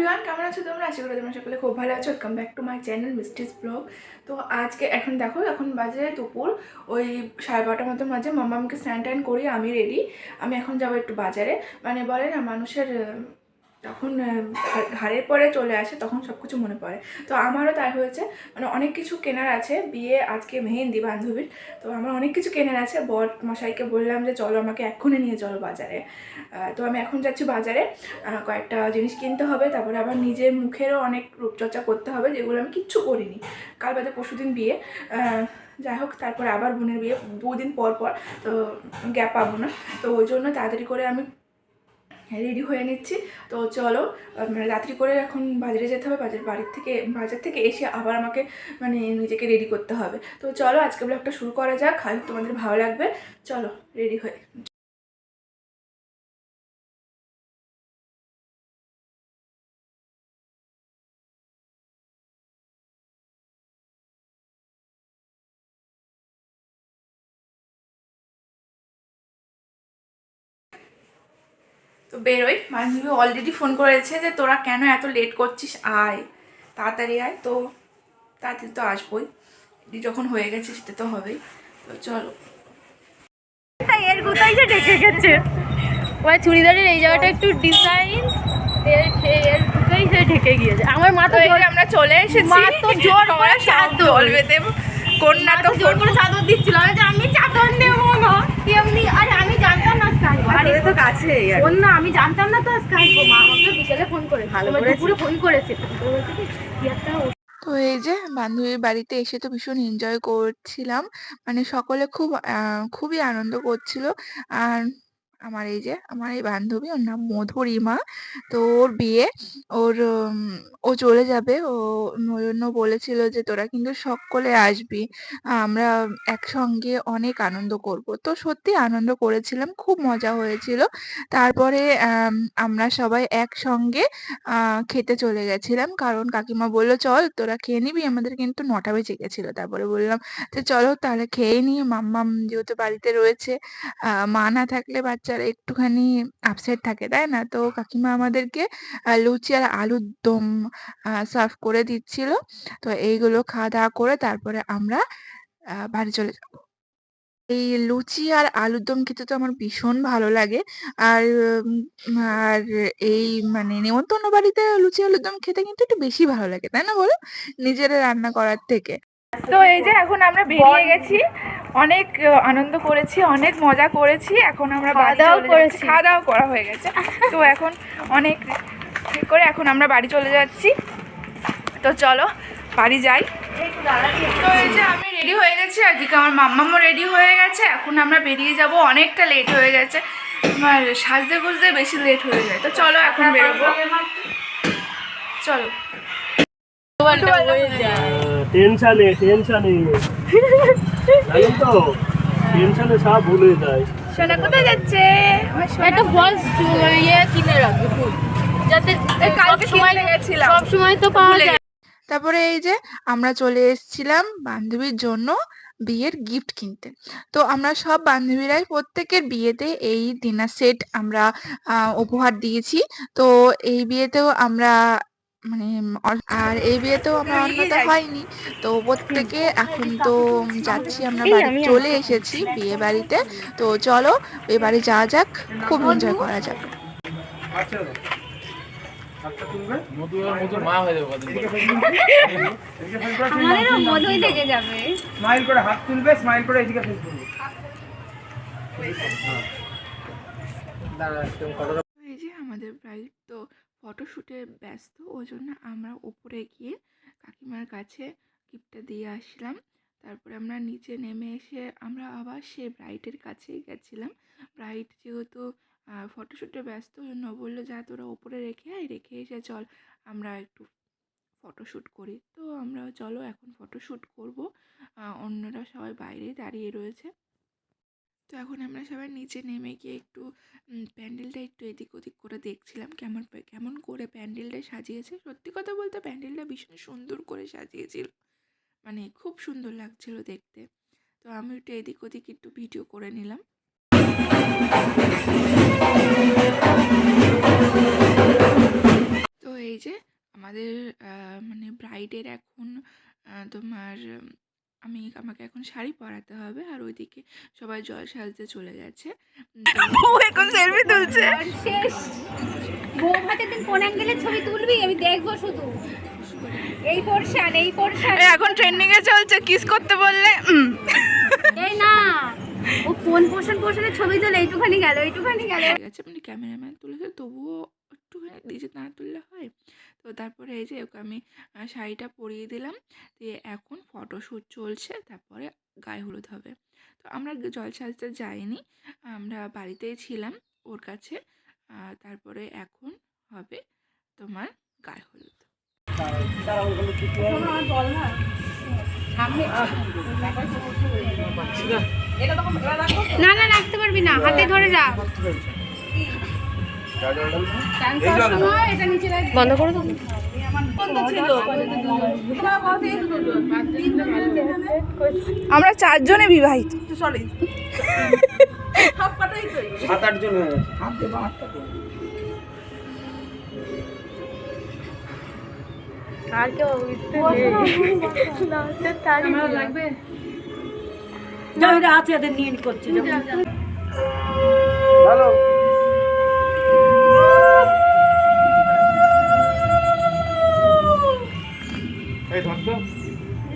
Everyone কেমন আছো তোমরা? আশা করি তোমরা সকলে খুব ভালো আছো। Welcome back to my channel Misti's blog তো আজকে এখন দেখো, এখন বাজে দুপুর। ওই সাড়ে বারোটার মতো মাঝে মামা আমাকে স্নান টান করি আমি রেডি আমি এখন যাব একটু বাজারে। মানে বলে না, মানুষের তখন ঘাড়ের পরে চলে আসে তখন সব কিছু মনে পড়ে। তো আমারও তাই হয়েছে। মানে অনেক কিছু কেনার আছে। বিয়ে, আজকে মেহেন্দি বান্ধবীর। তো আমার অনেক কিছু কেনার আছে। বর মশাইকে বললাম যে, চলো আমাকে এক্ষুনি নিয়ে চলো বাজারে। তো আমি এখন যাচ্ছি বাজারে। কয়েকটা জিনিস কিনতে হবে। তারপরে আবার নিজের মুখেরও অনেক রূপচর্চা করতে হবে, যেগুলো আমি কিচ্ছু করিনি। কাল বাদে পরশুদিন বিয়ে। যাই হোক, তারপরে আবার বোনের বিয়ে। দুদিন পর পর। তো গ্যাপ পাবো না। তো ওই জন্য তাড়াতাড়ি করে আমি রেডি হয়ে নিচ্ছি। তো চলো মানে রাত্রি করে এখন বাজারে যেতে হবে, বাজার, বাড়ির থেকে, বাজার থেকে এসে আবার আমাকে মানে নিজেকে রেডি করতে হবে। তো চলো, আজকে ব্লগটা শুরু করা যাক। হয়তো তোমাদের ভালো লাগবে। চলো রেডি হয়ে তো বেরোই। বান্ধবী অলরেডি ফোন করেছে যে তোরা কেন এত লেট করছিস? আয় তাড়াতাড়ি আয়। তো তাড়াতাড়ি তো আসবোই। এটি যখন হয়ে গেছে সেটা তো হবেই। তো চলো। তাই এর কোথায় যে ঢেকে গেছে? চুড়িদারের এই জায়গাটা একটু ডিজাইন ঢেকে গিয়েছে? আমার মা তো আমরা চলে এসেছি। মা তো জোর করে আমরা চাদর। বলবে দেব কন্যা মা তো তো জোর করে চাদর দিচ্ছিল। আমি চাদর নেব না। এমনি আরে তো কাছেই ফোন না আমি জানতাম না তো আজকে আসব। মা আমাকে বিকেলে ফোন করে ভালো দুপুরে ফোন করেছে তো এই যে বান্ধবীর বাড়িতে এসে তো ভীষণ এনজয় করছিলাম। মানে সকলে খুব খুবই আনন্দ করছিল। আর আমার এই যে, আমার এই বান্ধবী, ওর নাম মধুরিমা তো ওর বিয়ে, ওর ও চলে যাবে। ও জন্য বলেছিল যে, তোরা কিন্তু সকলে আসবি। আমরা একসঙ্গে অনেক আনন্দ করব। তো সত্যি আনন্দ করেছিলাম, খুব মজা হয়েছিল। তারপরে আমরা সবাই একসঙ্গে খেতে চলে গেছিলাম। কারণ কাকিমা বলল, চল, তোরা খেয়ে নিবি। আমাদের কিন্তু নটা বেজে গেছিল। তারপরে বললাম যে চলো, তাহলে খেয়ে নিয়ে মাম্মাম যেহেতু বাড়িতে রয়েছে মা না থাকলে বাচ্চারা একটুখানি আপসেট থাকে, তাই না? তো কাকিমা আমাদেরকে লুচি আর আলুর দম সার্ভ করে দিচ্ছিল। তো এইগুলো খাওয়া দাওয়া করে তারপরে আমরা বাড়ি চলে যাব। এই লুচি আর আলুর দম খেতে তো আমার ভীষণ ভালো লাগে। আর আর এই মানে নেমন্তন্ন বাড়িতে লুচি আলুর দম খেতে কিন্তু একটু বেশি ভালো লাগে, তাই না বলো? নিজেরা রান্না করার থেকে। তো এই যে এখন আমরা বেরিয়ে গেছি। অনেক আনন্দ করেছি অনেক মজা করেছি। এখন আমরা খাওয়া বাড়ি দাওয়া করেছি। খাওয়া দাওয়া করা হয়ে গেছে। তো এখন অনেক ঠিক করে এখন আমরা বাড়ি চলে যাচ্ছি। তো চলো বাড়ি যাই। তো এই যে আমি রেডি হয়ে গেছি। আজকে আমার মাম্মামও রেডি হয়ে গেছে। এখন আমরা বেরিয়ে যাব। অনেকটা লেট হয়ে গেছে। আমার সাজতে গুজতে বেশি লেট হয়ে যায়। তো চলো এখন বেরোবো। চলো। টেনশানে টেনশানে। জানেন তো টেনশানে সব ভুলে যায়। সোনা কোথায় যাচ্ছে? একটা ইয়ে কিনে রাখবে যাতে কালকে সময় গেছিলাম। সব সময় তো পাওয়া যায়। তারপরে এই যে আমরা চলে এসেছিলাম বান্ধবীর জন্য বিয়ের গিফট কিনতে। তো আমরা সব বান্ধবীরাই প্রত্যেকের বিয়েতে এই ডিনার সেট আমরা উপহার দিয়েছি। তো এই বিয়েতেও আমরা মানে আর এই বিয়েতেও আমরা অন্যতা হয়নি। তো প্রত্যেকে এখন তো যাচ্ছি আমরা বাড়ি চলে এসেছি বিয়ে বাড়িতে। তো চলো এ বাড়ি যাওয়া যাক খুব এনজয় করা যাক। মধুর মধুর মা যাবে কদিন পরে। আমাদেরও মধুই থেকে যাবে। স্মাইল করে হাত তুলবে স্মাইল করে এদিকে ফেস করবে। এই আমাদের ব্রাইড তো ফটোশ্যুটে ব্যস্ত ওই জন্য আমরা উপরে গিয়ে কাকিমার কাছে গিফটটা দিয়ে আসলাম তারপরে আমরা নিচে নেমে এসে আমরা আবার সে ব্রাইডের কাছেই গেছিলাম। ব্রাইড যেহেতু ফটোশ্যুটে ব্যস্ত ওই জন্য বলল, যা তোরা ওপরে রেখে আয়, রেখে এসে চল, আমরা একটু ফটোশ্যুট করি। তো আমরা, চলো, এখন ফটোশ্যুট করব। অন্যরা সবাই বাইরেই দাঁড়িয়ে রয়েছে। তো এখন আমরা সবাই নিচে নেমে গিয়ে একটু প্যান্ডেলটা একটু এদিক ওদিক করে দেখছিলাম কেমন কেমন করে প্যান্ডেলটা সাজিয়েছে। সত্যি কথা বলতে প্যান্ডেলটা ভীষণ সুন্দর করে সাজিয়েছিল। মানে খুব সুন্দর লাগছিল দেখতে। তো আমি একটু এদিক ওদিক একটু ভিডিও করে নিলাম। তো এই যে আমাদের মানে ব্রাইডের এখন তোমার আমি আমাকে এখন শাড়ি পরাতে হবে আর ওইদিকে সবাই জল সাজতে চলে গেছে। উম, এখন সেলফি তুলছে। শেষ বৌভাতের দিন কোন অ্যাঙ্গেলের ছবি তুলবি? আমি দেখব শুধু। এই পোর্শন এই পোর্শন এখন ট্রেন্ডিং এ চলছে কিস করতে বললে এই না ও কোন পোর্শন পোর্শনের ছবি তোলে? এইটুখানি গেল এইটুখানি গেল। গেছে মানে ক্যামেরাম্যান তুলেছে তবুও একটুখানি নিজে না তুললে হয়। তো তারপরে এই যে ওকে আমি শাড়িটা পরিয়ে দিলাম। দিয়ে এখন ফটোশ্যুট চলছে, তারপরে গায়ে হলুদ হবে। তো আমরা গ- জল সাজতে যাইনি। আমরা বাড়িতেই ছিলাম ওর কাছে। তারপরে এখন হবে তোমার গায়ে হলুদ। না না, রাখতে পারবি না। হাতে ধরে রাখ। বন্ধ করে দেবো আমরা চারজনে বিবাহিত। সাত হয়ে গেছে। আর কেউ লাগবে? ভালো এই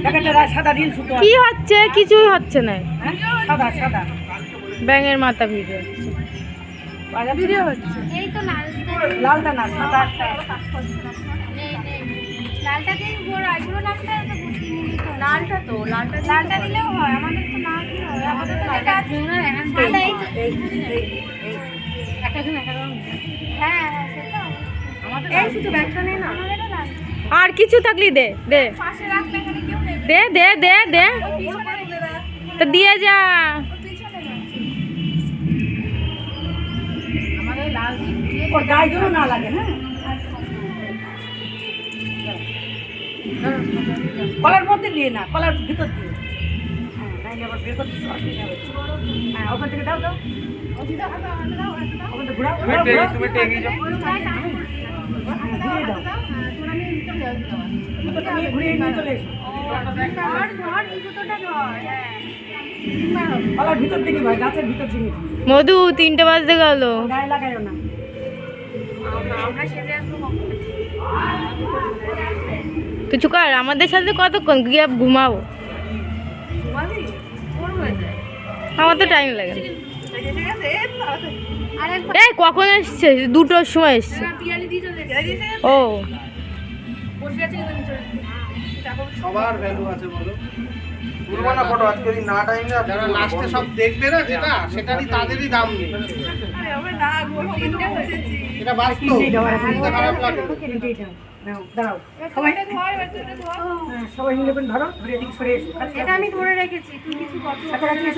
কি হচ্ছে? কিছুই হচ্ছে না। ব্যাঙের মাথা ভিজে। এই তো লালটা। না সাদা লালটাতেই ওর আইগুলো নামটা তো বুঝিয়ে নিলি তো। লালটা তো লালটা লালটা দিলেও হয় আমাদের তো না দিলে হয়। আমাদের তো লালটা সাদা এই একটা জন একটা হ্যাঁ হ্যাঁ সেটা আমাদের এই শুধু ব্যাগটা নেই না। আমাদেরও লাল আর কিছু থাকলি দে দে। পাশে রাখলে এখানে কেউ নেই দে দে দে দে পিছনে তুলে রাখ তো দিয়ে যা পিছনে রাখ কলার মধ্যে দিয়ে না কলার ভিতর দিয়ে হ্যাঁ নাইলে আবার বের করতে অসুবিধা হচ্ছে হ্যাঁ ওখান থেকে দাও দাও ওখান থেকে ঘুরাও তুমি ঘুরাও, টেকে ঘুরাও। তুমি টেকে যাও ঘুরিয়ে দাও জুতোটা নিয়ে ঘুরিয়ে নিয়ে চলে এসো হ্যাঁ মধু তিনটে বাজতে গেল। কিছু কর আমাদের সাথে কতক্ষণ? গিয়ে ঘুমাবো আমার তো টাইম লাগে এই কখন এসছে? দুটোর সময় এসছে। ও। সবার ভ্যালু আছে বলো। তুলবো না ফটো আজকে না টাইম না যারা লাস্টে সব দেখবে না যেটা সেটারই তাদেরই দাম নেই। এটা বাস্তব। তিনটেই দাও আর এখন। শুনতে খারাপ লাগে। তিনটেই দাও নাও, দাঁড়াও সবাই হ্যাঁ, মিলে ধরো ধরে এদিকে সরে এসো। এটা আমি ধরে রেখেছি তুই কিছু কর। কাছাকাছি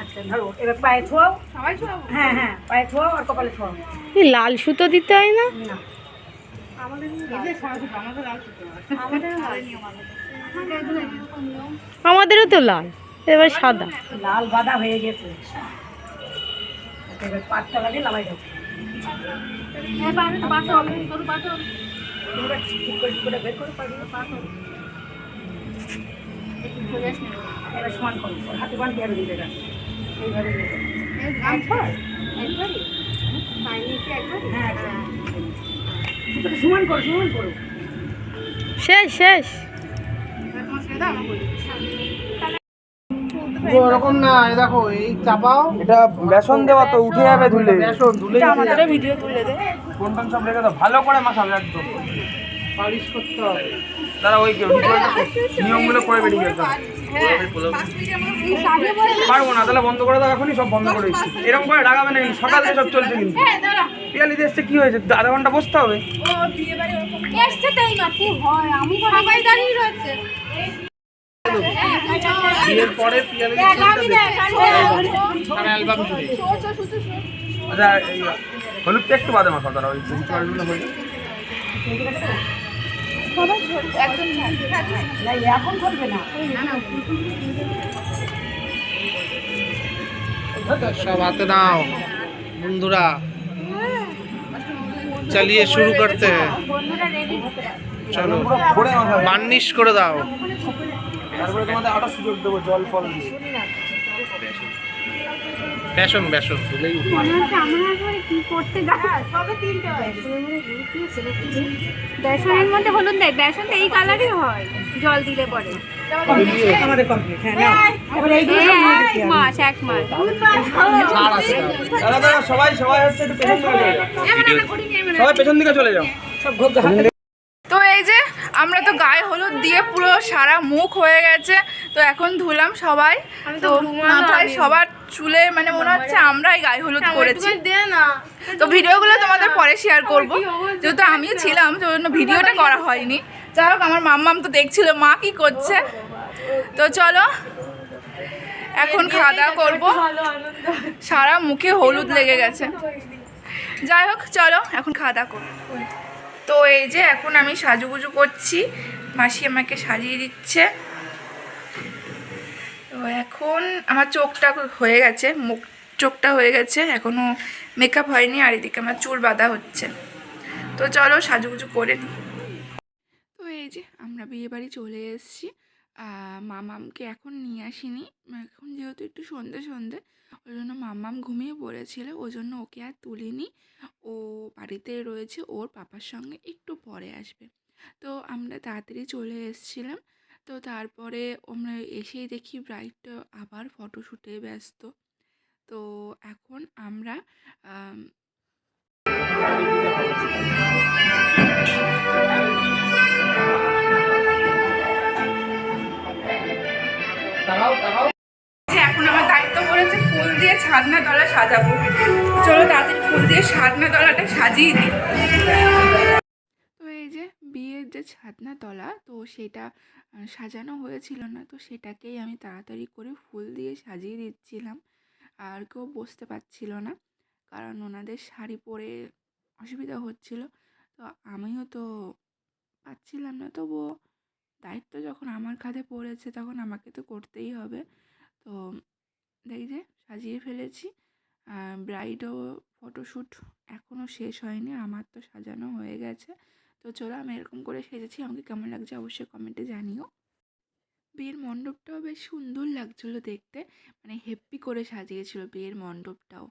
আচ্ছা ধরো এবার পায়ে ছোঁয়াও সবাই শোয়াবো হ্যাঁ হ্যাঁ পায়ে ছোঁয়াও আর কপালে ছোঁয়াও লাল সুতো দিতে হয় না? না। আমাদেরও তো লাল এবার সাদা। লাল বাদা হয়ে গেছে। পাটটা লাগে হ্যাঁ সমান করো হাতে দিলে এইভাবে একবার? একবারই একবার। হ্যাঁ সমান করো সমান করো শেষ শেষ। ওরকম না দেখো এই চাপাও। এটা বেসন দেওয়া তো উঠে যাবে ধুলে। বেসন ধুলে আমাদের ভিডিও তুলে দে। কোনটা সব রেখে দাও ভালো করে মাখাবে একদম। পালিশ করতে হবে। দাদা ওই নিয়মগুলো করে বেরিয়ে গেছে। পারব না তাহলে বন্ধ করে দাও এখনই সব বন্ধ করে দিচ্ছি। এরকম করে ডাকাবে না কিন্তু সকাল থেকে সব চলছে কিন্তু। পিয়ালিতে এসছে কি হয়েছে? আধা ঘণ্টা বসতে হবে? এসছে তাই মাত্র। হয় আমি সবাই দাঁড়িয়ে রয়েছে। বিয়ের পরে পিয়ালি অ্যালবাম আচ্ছা হলুদটা একটু বাদে মাখা তারা ওই কিছু কাজগুলো হয়ে। না এখন করবে না। সব হাতে নাও বন্ধুরা। চালিয়ে শুরু করতে हैं। চলো বার্নিশ করে দাও। তারপরে তোমাদের আটা সুযোগ দেবো জল ফল দিয়ে। বেসন বেসন। ভুলেই উঠি। বেসনের মধ্যে হলুদ দেয় বেসন তো এই কালারই হয় জল দিলে পরে। হ্যাঁ। সব সবাই সবাই হচ্ছে পেছন দিকে চলে যাও। সবাই পেছন দিকে চলে যাও। সব আমরা তো গায়ে হলুদ দিয়ে পুরো সারা মুখ হয়ে গেছে তো এখন ধুলাম সবাই। তো মাথায় সবার চুলে মানে মনে হচ্ছে আমরাই গায়ে হলুদ করেছি। দে না। তো ভিডিওগুলো তোমাদের পরে শেয়ার করব। যেহেতু আমিও ছিলাম তো জন্য ভিডিওটা করা হয়নি। যাই হোক আমার মাম্মাম তো দেখছিল মা কি করছে? তো চলো এখন খাওয়া দাওয়া করব। সারা মুখে হলুদ লেগে গেছে। যাই হোক চলো এখন খাওয়া দাওয়া করব। তো এই যে এখন আমি সাজুগুজু করছি। মাসি আমাকে সাজিয়ে দিচ্ছে। তো এখন আমার চোখটা হয়ে গেছে, মুখ চোখটা হয়ে গেছে এখনও মেকআপ হয়নি আর এদিকে আমার চুল বাঁধা হচ্ছে। তো চলো সাজুগুজু করে নিই। তো এই যে আমরা বিয়েবাড়ি চলে এসেছি। মামামকে এখন নিয়ে আসিনি। এখন যেহেতু একটু সন্ধে সন্ধে ওই জন্য মামাম ঘুমিয়ে পড়েছিল ওই জন্য ওকে আর তুলিনি। ও বাড়িতে রয়েছে ওর পাপার সঙ্গে একটু পরে আসবে। তো আমরা তাড়াতাড়ি চলে এসেছিলাম। তো তারপরে আমরা এসেই দেখি ব্রাইডটা আবার ফটোশ্যুটে ব্যস্ত। তো এখন আমরা আম, যে এখন আমার দায়িত্ব পড়েছে ফুল দিয়ে ছাদনা সাজাবো। চলো তাড়াতাড়ি ফুল দিয়ে ছাদনা সাজিয়ে দিই। তো এই যে বিয়ের যে ছাদনা তলা, তো সেটা সাজানো হয়েছিল না, তো সেটাকেই আমি তাড়াতাড়ি করে ফুল দিয়ে সাজিয়ে দিচ্ছিলাম। আর কেউ বসতে পারছিল না, কারণ ওনাদের শাড়ি পরে অসুবিধা হচ্ছিল। তো আমিও তো পাচ্ছিলাম না, তবুও দায়িত্ব যখন আমার কাঁধে পড়েছে তখন আমাকে তো করতেই হবে। তো দেখ যে সাজিয়ে ফেলেছি। ব্রাইডও ফটোশ্যুট এখনও শেষ হয়নি, আমার তো সাজানো হয়ে গেছে। তো চলো আমি এরকম করে সেজেছি, আমাকে কেমন লাগছে অবশ্যই কমেন্টে জানিও। বিয়ের মণ্ডপটাও বেশ সুন্দর লাগছিল দেখতে মানে হেপ্পি করে সাজিয়েছিল বিয়ের মণ্ডপটাও।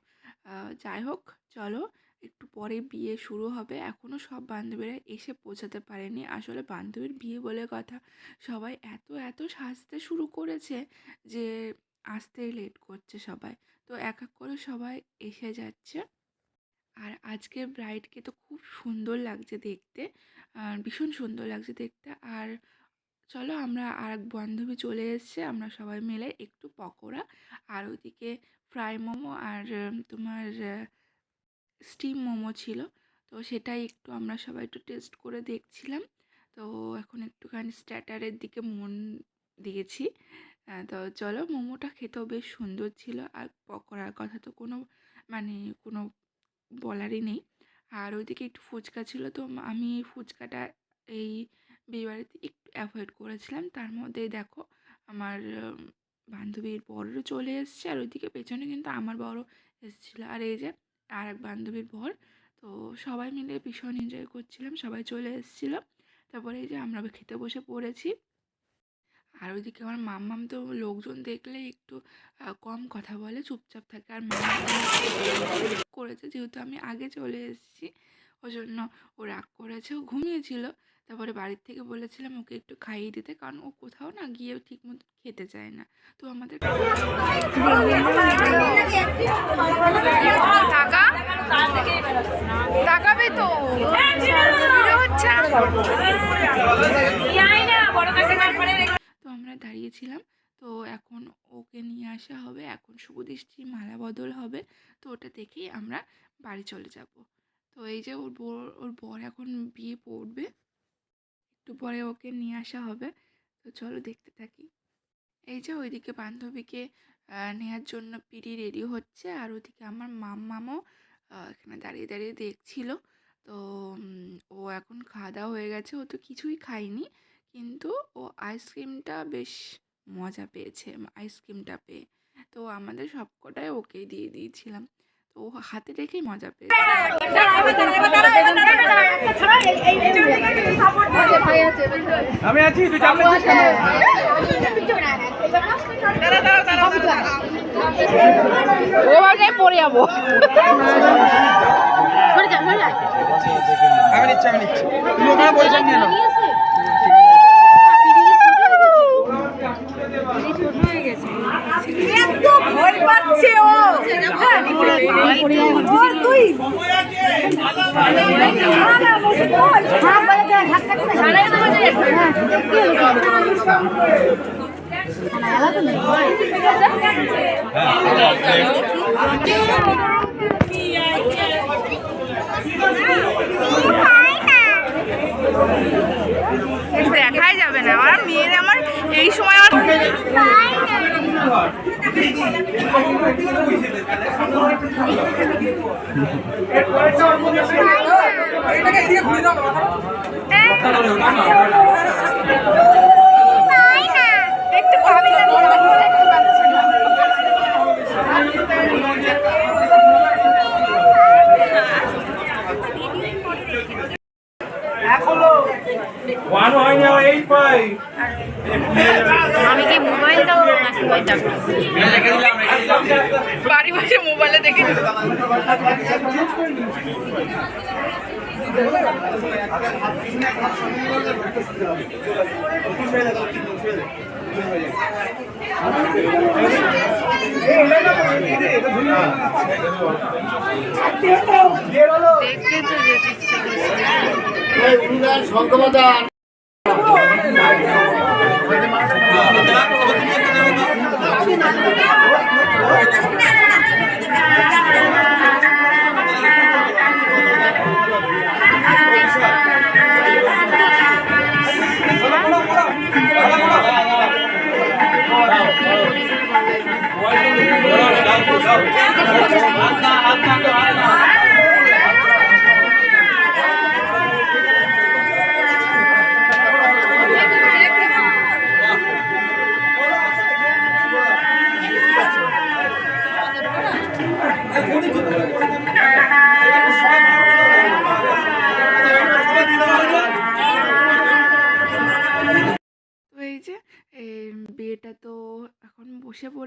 যাই হোক, চলো একটু পরে বিয়ে শুরু হবে। এখনও সব বান্ধবীরা এসে পৌঁছাতে পারেনি। আসলে বান্ধবীর বিয়ে বলে কথা সবাই এত এত সাজতে শুরু করেছে যে আসতেই লেট করছে সবাই। তো এক এক করে সবাই এসে যাচ্ছে। আর আজকে ব্রাইডকে তো খুব সুন্দর লাগছে দেখতে ভীষণ সুন্দর লাগছে দেখতে। আর চলো আমরা আর এক বান্ধবী চলে এসছে, আমরা সবাই মিলে একটু পকোড়া। আর ওইদিকে ফ্রাই মোমো আর তোমার স্টিম মোমো ছিল। তো সেটাই একটু আমরা সবাই একটু টেস্ট করে দেখছিলাম। তো এখন একটুখানি স্ট্যাটারের দিকে মন দিয়েছি। তো চলো মোমোটা খেতেও বেশ সুন্দর ছিল। আর পকোড়ার কথা তো কোনো মানে কোনো বলারই নেই। আর ওইদিকে একটু ফুচকা ছিল। তো আমি ফুচকাটা এই বিয়েবাড়িতে একটু অ্যাভয়েড করেছিলাম। তার মধ্যে দেখো আমার, বান্ধবীর বড়ও চলে এসছে। আর ওইদিকে পেছনে কিন্তু আমার বড় এসেছিল। আর এই যে আর এক বান্ধবীর বর। তো সবাই মিলে ভীষণ এনজয় করছিলাম, সবাই চলে এসেছিল। তারপরে এই যে আমরা খেতে বসে পড়েছি। আর ওইদিকে আমার মাম্মাম তো লোকজন দেখলে একটু কম কথা বলে, চুপচাপ থাকে। আর মাম্মাম করেছে, যেহেতু আমি আগে চলে এসেছি ওই জন্য ও রাগ করেছে, ও ঘুমিয়েছিল। তারপরে বাড়ির থেকে বলেছিলাম ওকে একটু খাইয়ে দিতে, কারণ ও কোথাও না গিয়ে ঠিক মতো খেতে চায় না। তো আমাদের টাকাবে তো? তো আমরা দাঁড়িয়েছিলাম, তো এখন ওকে নিয়ে আসা হবে, এখন শুভ দৃষ্টি মালা বদল হবে, তো ওটা দেখেই আমরা বাড়ি চলে যাব। তো এই যে ওর বর ওর বর এখন বিয়ে পড়বে। একটু পরে ওকে নিয়ে আসা হবে। তো চলো দেখতে থাকি। এই যে ওইদিকে বান্ধবীকে নেওয়ার জন্য পিড়ি রেডি হচ্ছে। আর ওদিকে আমার মাম্মামও আহ, এখানে দাঁড়িয়ে দাঁড়িয়ে দেখছিল। তো ও এখন খাওয়া দাওয়া হয়ে গেছে। ও তো কিছুই খায়নি। কিন্তু ও আইসক্রিমটা বেশ মজা পেয়েছে আইসক্রিমটা পেয়ে। তো আমাদের সবকটাই ওকেই দিয়ে দিয়েছিলাম। তো ও হাতে রেখেই মজা পেয়েছে। আমি আছি তুই চাপ নিচ্ছিস কেন? আমি নিচ্ছি আমি নিচ্ছি। তুমি ওখানে পরিচয় নিয়ে নাও। দেখাই যাবে না। আমার মেয়ের আমার এই সময় আমার দেখতে পাবি না দেখতে পাচ্ছি না ওয়ান হয়নি আমার এইট পাই আমি কি মোবাইল বসে মোবাইলে দেখে তো যেতে ইচ্ছে করছে। তো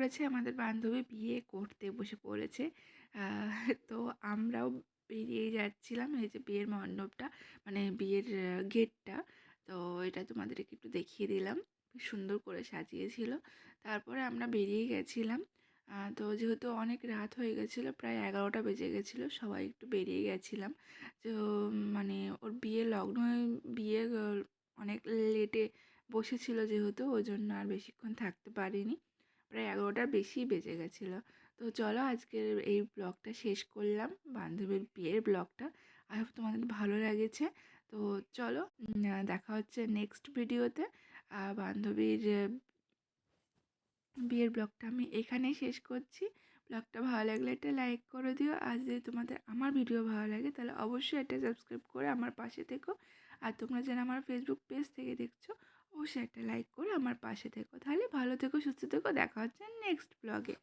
পড়েছে, আমাদের বান্ধবী বিয়ে করতে বসে পড়েছে। তো আমরাও বেরিয়ে যাচ্ছিলাম এই যে বিয়ের মণ্ডপটা মানে বিয়ের গেটটা। তো এটা তোমাদেরকে একটু দেখিয়ে দিলাম। সুন্দর করে সাজিয়েছিল। তারপরে আমরা বেরিয়ে গেছিলাম। তো যেহেতু অনেক রাত হয়ে গেছিল, প্রায় এগারোটা বেজে গেছিল, সবাই একটু বেরিয়ে গেছিলাম। তো মানে ওর বিয়ে লগ্ন, বিয়ে অনেক লেটে বসেছিল যেহেতু, ওই জন্য আর বেশিক্ষণ থাকতে পারিনি। প্রায় এগারোটার বেশি বেজে গেছিল। তো চলো আজকের এই ব্লগটা শেষ করলাম। বান্ধবীর বিয়ের ব্লগটা। আই হোপ তোমাদের ভালো লেগেছে। তো চলো দেখা হচ্ছে নেক্সট ভিডিওতে। বান্ধবীর বিয়ের ব্লগটা আমি এখানেই শেষ করছি। ব্লগটা ভালো লাগলে একটা লাইক করে দিও। আর যদি তোমাদের আমার ভিডিও ভালো লাগে, তাহলে অবশ্যই এটা সাবস্ক্রাইব করে আমার পাশে থেকো। আর তোমরা যেন আমার ফেসবুক পেজ থেকে দেখছ অবশ্যই একটা লাইক করে আমার পাশে থেকো। তাহলে ভালো থেকো, সুস্থ থেকো। দেখা হচ্ছে নেক্সট ব্লগে